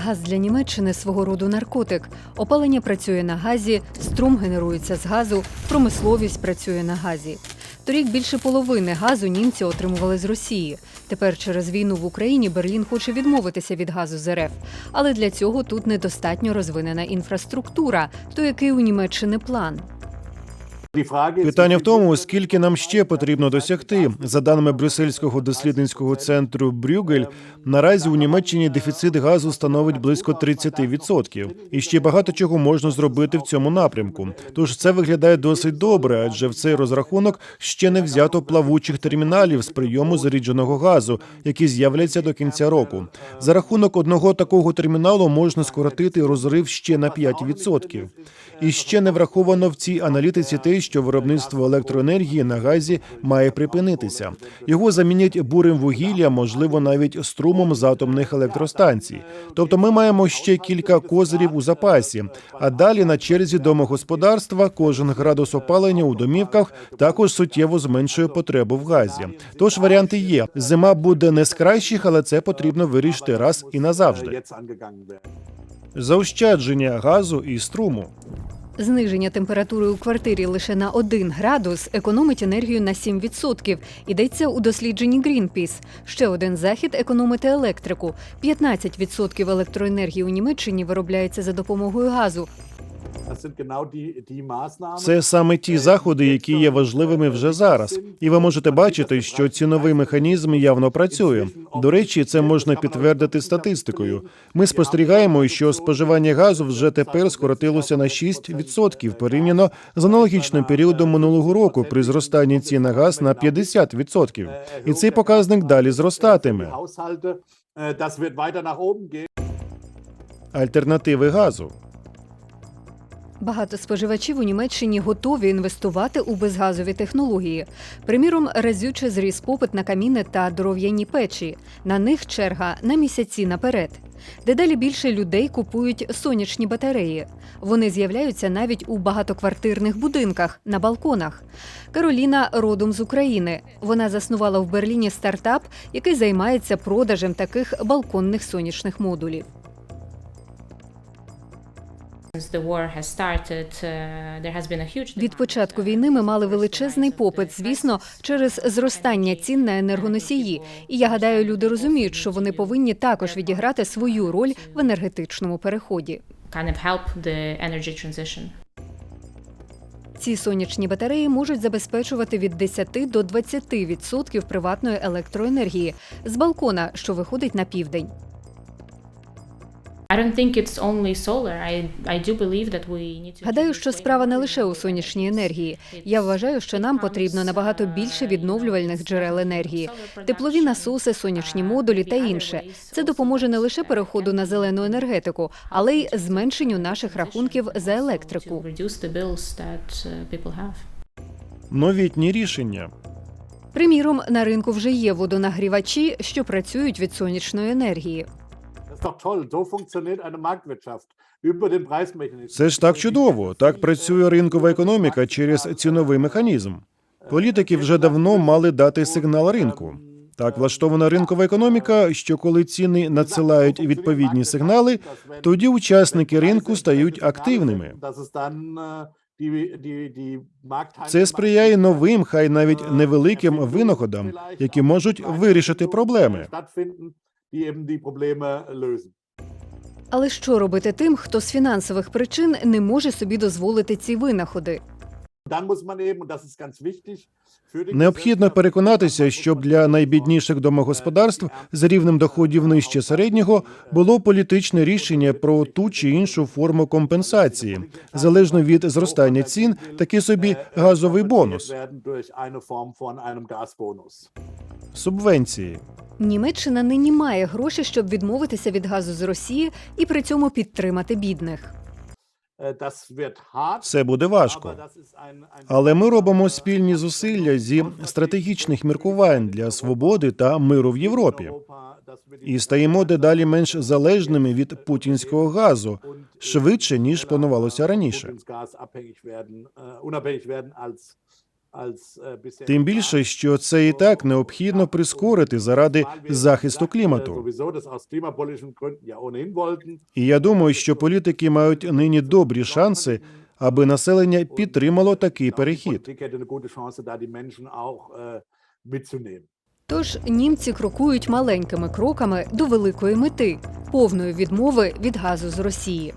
Газ для Німеччини свого роду наркотик. Опалення працює на газі, струм генерується з газу, промисловість працює на газі. Торік більше половини газу німці отримували з Росії. Тепер через війну в Україні Берлін хоче відмовитися від газу з РФ. Але для цього тут недостатньо розвинена інфраструктура. То який у Німеччини план? Питання в тому, скільки нам ще потрібно досягти. За даними Брюссельського дослідницького центру Брюгель, наразі у Німеччині дефіцит газу становить близько 30%. І ще багато чого можна зробити в цьому напрямку. Тож це виглядає досить добре, адже в цей розрахунок ще не взято плавучих терміналів з прийому зарідженого газу, які з'являться до кінця року. За рахунок одного такого терміналу можна скоротити розрив ще на 5%. І ще не враховано в цій аналітиці те, що виробництво електроенергії на газі має припинитися. Його замінять бурим вугілля, можливо, навіть струмом з атомних електростанцій. Тобто, ми маємо ще кілька козирів у запасі. А далі на черзі домогосподарства кожен градус опалення у домівках також суттєво зменшує потребу в газі. Тож варіанти є. Зима буде не з кращих, але це потрібно вирішити раз і назавжди. Заощадження газу і струму. Зниження температури у квартирі лише на 1 градус економить енергію на 7%. Йдеться у дослідженні Greenpeace. Ще один захід економити електрику. 15% електроенергії у Німеччині виробляється за допомогою газу. Це саме ті заходи, які є важливими вже зараз. І ви можете бачити, що ціновий механізм явно працює. До речі, це можна підтвердити статистикою. Ми спостерігаємо, що споживання газу вже тепер скоротилося на 6% порівняно з аналогічним періодом минулого року при зростанні цін на газ на 50%. І цей показник далі зростатиме. Альтернативи газу. Багато споживачів у Німеччині готові інвестувати у безгазові технології. Приміром, разюче зріс попит на каміни та дров'яні печі. На них черга на місяці наперед. Дедалі більше людей купують сонячні батареї. Вони з'являються навіть у багатоквартирних будинках на балконах. Кароліна родом з України. Вона заснувала в Берліні стартап, який займається продажем таких балконних сонячних модулів. Від початку війни ми мали величезний попит, звісно, через зростання цін на енергоносії. І я гадаю, люди розуміють, що вони повинні також відіграти свою роль в енергетичному переході. Ці сонячні батареї можуть забезпечувати від 10 до 20% відсотків приватної електроенергії з балкона, що виходить на південь. Гадаю, що справа не лише у сонячній енергії. Я вважаю, що нам потрібно набагато більше відновлювальних джерел енергії, теплові насоси, сонячні модулі та інше. Це допоможе не лише переходу на зелену енергетику, але й зменшенню наших рахунків за електрику. uh. Новітні рішення. Приміром, на ринку вже є водонагрівачі, що працюють від сонячної енергії. Це ж так чудово. Так працює ринкова економіка через ціновий механізм. Політики вже давно мали дати сигнал ринку. Так влаштована ринкова економіка, що коли ціни надсилають відповідні сигнали, тоді учасники ринку стають активними. Це сприяє новим, хай навіть невеликим винаходам, які можуть вирішити проблеми. Але що робити тим, хто з фінансових причин не може собі дозволити ці винаходи? Необхідно переконатися, щоб для найбідніших домогосподарств з рівнем доходів нижче середнього було політичне рішення про ту чи іншу форму компенсації, залежно від зростання цін, такий собі газовий бонус, субвенції. Німеччина нині має гроші, щоб відмовитися від газу з Росії і при цьому підтримати бідних. Це буде важко. Але ми робимо спільні зусилля зі стратегічних міркувань для свободи та миру в Європі і стаємо дедалі менш залежними від путінського газу швидше ніж планувалося раніше. Тим більше, що це і так необхідно прискорити заради захисту клімату. І я думаю, що політики мають нині добрі шанси, аби населення підтримало такий перехід. Тож німці крокують маленькими кроками до великої мети повної відмови від газу з Росії.